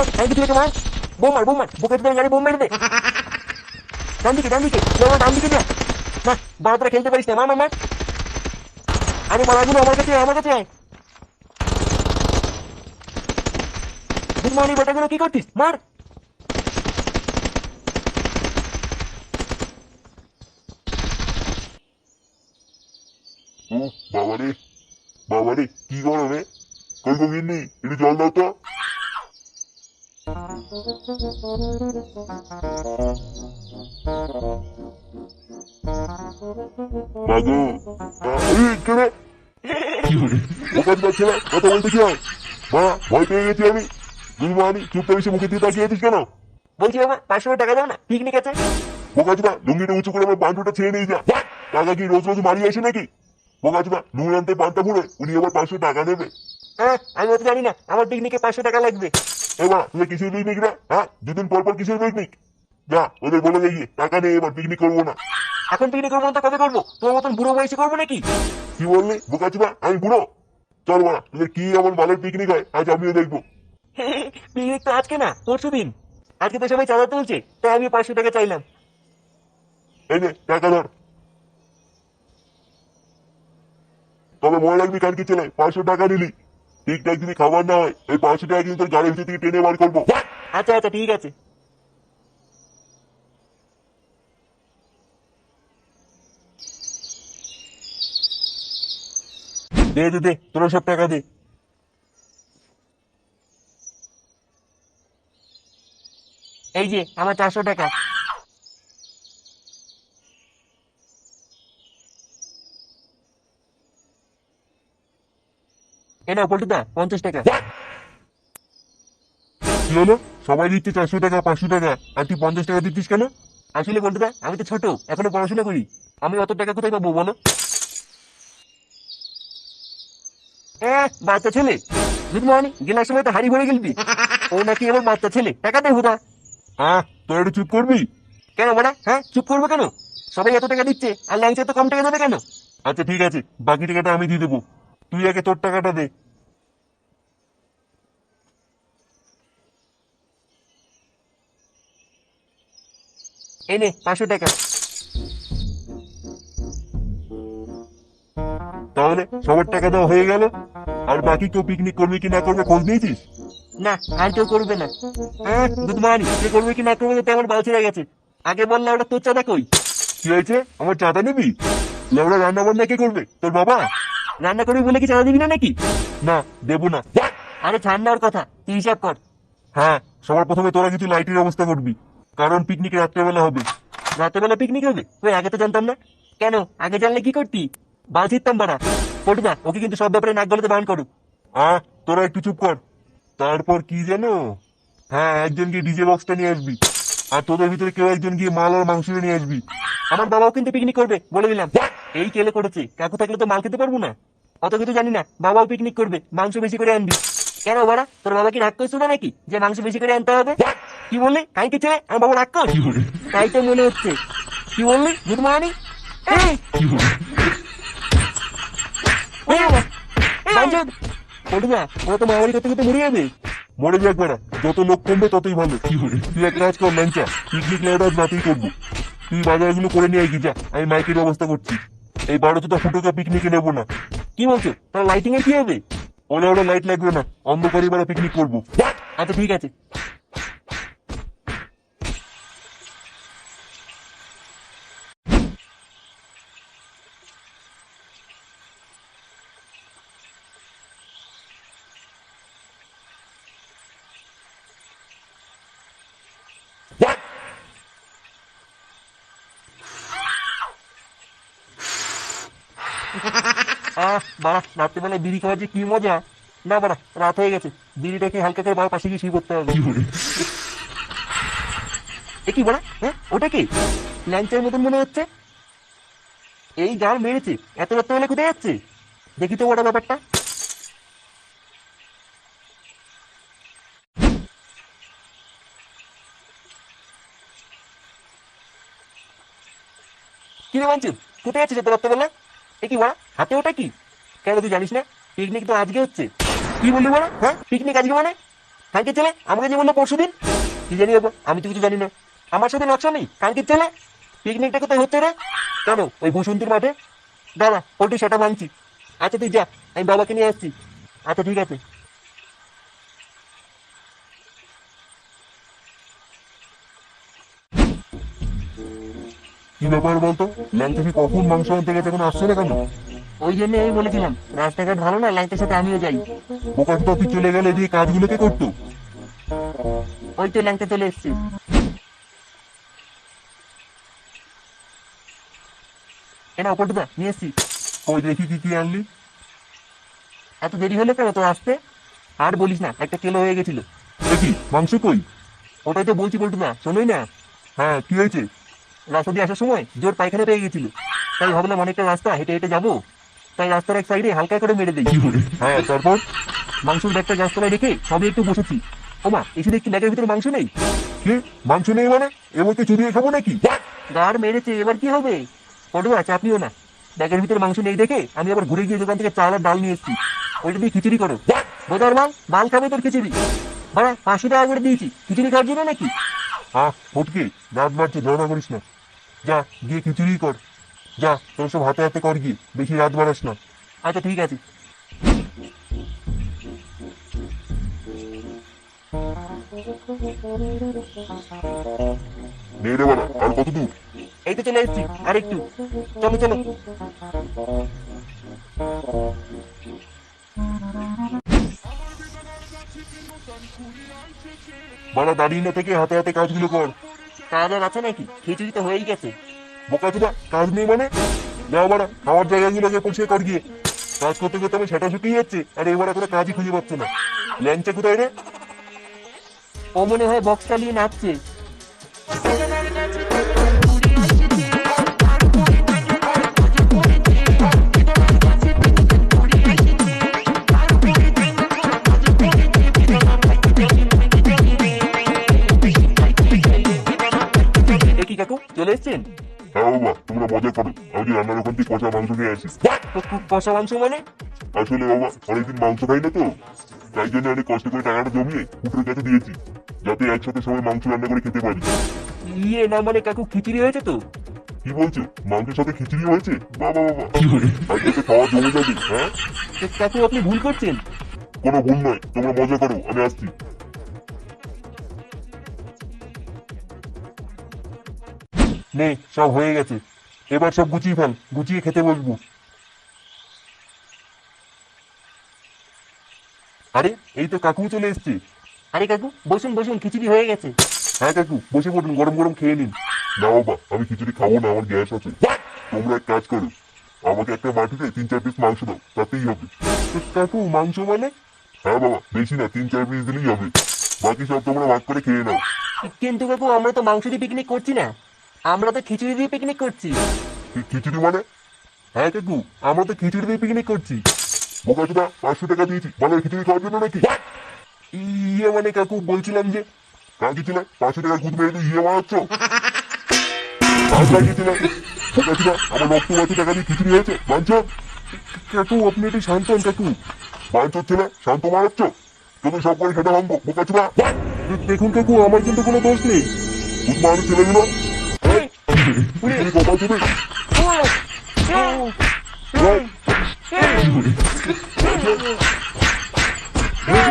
মার ট্যাঙ্কি থেকে মার মার, বোম মার। বুকে তুলে গাড়ি বোম মেরে দে। ডান দিকে ডান দিকে। আমার ডান দিকে যা। না বারো তোরা খেলতে পারিস না। মার মার আরে মারাগুলো আমার কাছে আমার কাছে আয়। গুড মর্নিং বেটাগুলো, কি করছিস? মার। ও, বাবারে। বাবারে, কি গরমে? কই গিন্নি? একটু জল দাও তো। মাগো এই কেন ওখান যাচ্ছে না কথা বলতে কি মা ভয় পেয়ে গেছি আমি। দুই মা আমি চুপটা এসে মুখে দিয়ে তাকিয়ে আছিস কেন? বলছি বাবা পাঁচশো টাকা দাও না পিকনিক আছে। বোকাচুদা লুঙ্গিটা উঁচু করে আমার বান্টুটা ছেড়ে নিয়ে যা। টাকা কি রোজ রোজ মারিয়ে আসে নাকি? বোকাচুদা নুন আনতে পান্তা ফুড়ে উনি আবার পাঁচশো টাকা দেবে হ্যাঁ আমি অত জানি না। আমার পিকনিকে পাঁচশো টাকা লাগবে। এবার তুই কিসের পিকনিক রে? হ্যাঁ দুদিন পর পর কিসের পিকনিক যা ওদের বলে দেখি টাকা নেই এবার পিকনিক করব না। এখন পিকনিক করব তো কবে করব? তোমার মতন বুড়ো বয়সে করব নাকি? কি বললি? বোকাচুদা আমি বুড়ো? চল বাড়া তোদের কি এমন ভালো পিকনিক হয় আজ আমিও দেখব। পিকনিক তো আজকে না পরশু দিন। আজকে তো সবাই চাঁদা তুলছে তাই আমি পাঁচশো টাকা চাইলাম। এই নে টাকা ধর। তবে মনে রাখবি কালকে চলে পাঁচশো টাকা নিলি। ঠিকঠাক যদি খাবার না হয় এই পাঁচশো টাকা কিন্তু তোর গাড়ির ভিতর থেকে টেনে বার করব। আচ্ছা আচ্ছা ঠিক আছে। দে দে দে, তোরা সব টাকা দে। এই যে, আমার চারশো টাকা। এটা পল্টুদা পঞ্চাশ টাকা। কি হলো? সবাই দিচ্ছে চারশো টাকা পাঁচশো টাকা। আর তুই পঞ্চাশ টাকা দিচ্ছিস কেন? আসলে পল্টুদা আমি তো ছোট এখনও পড়াশোনা করি। আমি অত টাকা কোথায় পাবো বলো? বাচ্চা ছেলে। গুড মর্নিং গেলার সময় তো হাড়ি ভরে গেলবি। ও নাকি এবার বাচ্চা ছেলে। টাকা দে হুদা। হ্যাঁ তোর একটু চুপ করবি? কেন বড়া? হ্যাঁ চুপ করব কেন? সবাই এত টাকা দিচ্ছে আর ল্যাংচা তো কম টাকা দেবে কেন? আচ্ছা ঠিক আছে বাকি টাকাটা আমি দিয়ে দেবো। তুই আগে তোর টাকাটা দে। এই নে পাঁচশো টাকা। তাহলে সবার টাকা দেওয়া হয়ে গেল। আর বাকি কেউ পিকনিক করবে কি না করবে খোঁজ নিয়েছিস? না আর কেউ করবে না। হ্যাঁ গুড মর্নিং কে করবে কি না করবে তো আমার বাল ছেড়ে গেছে। আগে বললে ওটা তোর চাঁদা কই? কি হয়েছে? আমার চাঁদা নিবি? লেবড়া রান্না বান্না কে করবে? তোর বাবা? রান্না করবি বলে কি চাঁদা দিবি না নাকি? না, দেবো না। আরে ঠান্ডার কথা, তুই হিসাব কর। হ্যাঁ সবার প্রথমে তোরা কিছু লাইটের ব্যবস্থা করবি, কারণ পিকনিক রাত্রেবেলা হবে। রাত্রেবেলা পিকনিক হবে? তুই আগে তো জানতাম না। কেন? আগে জানলে কি করতি? বাল ছিটতাম বাড়া। পটুদা ওকে কিন্তু সব ব্যাপারে নাক গলাতে বান করু। আহ, তোরা একটু চুপ কর। তারপর কি জানো হ্যাঁ একজন গিয়ে ডিজে বক্সটা নিয়ে আসবি। আর তোদের ভিতরে কেউ একজন গিয়ে মাল আর মাংস নিয়ে আসবি। আমার বাবাও কিন্তু পিকনিক করবে, বলে দিলাম। এই কেলে করেছে। কাকু থাকলে তো মাল খেতে পারব না। অত কিছু জানি না। বাবাও পিকনিক করবে মাংস বেশি করে আনবি। কেন বাড়া তোর বাবা কি রাগ করছ না নাকি? যে মাংস বেশি করে আনতে হবে? কি বললি? কাই কিছু আমার বাবা রাগ কর। তাই তো মনে হচ্ছে। কি বললি? Good morning? পটুদা ও তো মামারি করতে করতে মরে যাবে। মরে যাক বেড়া যত লোক কমবে ততই ভালো। তুই এক কাজ কর ল্যাংচা। পিকনিক লাইট আজ রাতেই করবি। তুই বাজারগুলো করে নিয়ে আয় যা। আমি মাইকের ব্যবস্থা করছি। এই বারো চোদ্দ ফুটোকে পিকনিকে নেব না। কি বলছো? তাহলে লাইটিং এর কি হবে? ওলে লাইট লাগবে না। অন্ধকারে এবারে পিকনিক করব। আচ্ছা ঠিক আছে। আহ বাড়া রাত্রিবেলায় বিড়ি খাওয়ার যে কি মজা। না বাড়া রাত হয়ে গেছে। বিড়িটাকে হালকা করে বাবার পাশে গিয়ে শুয়ে করতে হবে। এ কি বড়া হ্যাঁ ওটা কি? ল্যাংচার মতন মনে হচ্ছে। এই গাল মেরেছে। এত রাত্রেবেলা কোথায় যাচ্ছে? দেখি তো ওটা ব্যাপারটা। কি রে বাঞ্চু? কোথায় যাচ্ছিস এত রাত্রেবেলা এ কি বড়া হাতে ওটা কি? কেন তুই জানিস না? পিকনিক তো আজকে হচ্ছে। কি বললি বড়া হ্যাঁ? পিকনিক আজকে মানে? কালকে ছেলে আমাকে যে বলল পরশু দিন কি জানি আমি তো কিছু জানি না। আমার সাথে নকশা নেই? কালকে ছেলে পিকনিকটা কোথায় হচ্ছে রে? কেন? ওই বসন্তীর মাঠে? দাঁড়া পল্টু সেটা মানছি আচ্ছা তুই যা, আমি বাবাকে নিয়ে আসছি। আচ্ছা ঠিক আছে। কি ব্যাপার বলতো? ল্যাংচা কি কখন মাংস আনতে গেছে? এখন আসছে না কেন? ওই জন্য আমি বলেছিলাম রাস্তাঘাট ভালো না লাইটের সাথে আমিও যাই। তো চলে গেলে দিয়ে কাজগুলো কে করতো? ওই তো চলে এসছি। নিয়ে এসছি। ওই দেখি কি কি আনলি? এত দেরি হলো কেন তো আসতে? আর বলিস না একটা কেলো হয়ে গেছিল। দেখি মাংস কই? ওটাই তো বলছি পল্টুদা শোনোই না। হ্যাঁ কি হয়েছে? রাস্তা দিয়ে আসার সময় জোর পায়খানা পেয়ে গেছিল। তাই ভাবলাম অনেকটা রাস্তা হেঁটে হেঁটে যাব। তাই রাস্তার সাইডে হালকা করে মেরে দিই। হ্যাঁ তারপর মাংসের ব্যাগটা গাছতলায় রেখে সবে একটু বসেছি। ওমা এসে দেখছি ব্যাগের ভিতরে মাংস নেই। কি? মাংস নেই মানে? এবার কি চুরিয়ে খাব নাকি? গার মেরেছে এবার কি হবে? পটুয়া চাপিও না। ব্যাগের ভিতরে মাংস নেই দেখে আমি আবার ঘুরে গিয়ে দোকান থেকে চাল আর ডাল নিয়ে এসেছি। ওইটা দিয়ে খিচুড়ি করো। বোধার মাল মাল খাবে তোর খিচুড়ি। বাড়া পাঁচশো টাকা করে দিয়েছি। খিচুড়ি খাওয়ার জন্য নাকি? হ্যাঁ ফটকে। রাত বাড়ছে ঝগড়া করিস না। যা গিয়ে খিচুড়ি কর। যা তোর সব হাতে হাতে কর গিয়ে বেশি রাত বাড়াস না। আচ্ছা ঠিক আছে। নে রে বাড়া আর কত দূর? এই তো চলে এসেছি আর একটু চলো। চলো দাঁড়িয়ে না থেকে হাতে হাতে কাজগুলো কর। কাজ আর আছে নাকি? খিচুড়ি তো হয়েই গেছে। বোকা চুদা কাজ নেই মানে? যা বাড়া খাওয়ার জায়গাগুলোকে পরিষ্কার কর গিয়ে। কাজ করতে করতে আমি সেটা শুকিয়ে যাচ্ছে আর এবার করে কাজই খুঁজে পাচ্ছে না। ল্যাংচা কোথায় রে? ও মনে হয় বক্স চালিয়ে নাচছে। কাকু চলে এসছেন? হ্যাঁ বাবা তোমরা মজা করো। আমি যে রান্নার ওখান থেকে কষা মাংস নিয়ে আসি। কষা মাংস মানে? আসলে বাবা অনেকদিন মাংস খাই না তো। তাই জন্য অনেক কষ্ট করে টাকাটা জমিয়ে কুকুরের কাছে দিয়েছি যাতে একসাথে সবাই মাংস রান্না করে খেতে পারি। ইয়ে না মানে কাকু খিচুড়ি হয়েছে তো? কি বলছো? মাংসের সাথে খিচুড়ি হয়েছে? বাবা বাবা। আজকে খাওয়া জমে যাবে হ্যাঁ? কাকু আপনি ভুল করছেন। কোনো ভুল নয় তোমরা মজা করো আমি আসছি। নে সব হয়ে গেছে। এবার সব গুছিয়ে ফেল গুছিয়ে খেতে বসবো। আরে এই তো কাকু চলে এসছে। আরে কাকু বসুন বসুন খিচুড়ি হয়ে গেছে। হ্যাঁ কাকু বসে পড়ুন গরম গরম খেয়ে নিন। না বাবা আমি খিচুড়ি খাব না আমার গ্যাস আছে। তোমরা এক কাজ করো আমাকে একটা মাটিতে তিন চার পিস মাংস দাও তাতেই হবে। কাকু মাংস মানে? হ্যাঁ বাবা বেশি না তিন চার পিস দিলেই হবে। বাকি সব তোমরা ভাগ করে খেয়ে নাও। কিন্তু কাকু আমরা তো মাংস দিয়ে পিকনিক করছি না। আমরা তো খিচুড়ি দিয়ে পিকনিক করছি। খিচুড়ি মানে? হ্যাঁ কাকু আমরা তো খিচুড়ি দিয়ে পিকনিক করছি। বোকা চোদা পাঁচশো টাকা দিয়েছি। ভালো খিচুড়ি খাওয়ার জন্য নাকি? ইয়ে মানে কাকু বলছিলাম যে কাকি ছিল? পাঁচশো টাকার গুদ মেরে তুই ইয়ে মারাচ্ছ? কাজ লাগিয়েছিল বোকা চোদা আমার রক্ত বাকি টাকা দিয়ে খিচুড়ি হয়েছে। বাঞ্চ কাকু আপনি একটু শান্ত হন কাকু। বাঞ্চ ছিল শান্ত মারাচ্ছ। তোকে সব করে সেটা ভাঙবো বোকা চোদা। দেখুন কাকু আমার কিন্তু কোনো দোষ নেই। মারানো ছেলেগুলো। এই, উড়ে, খিচুড়ি কপাল চুবে ও, ও, এই, এই, এই,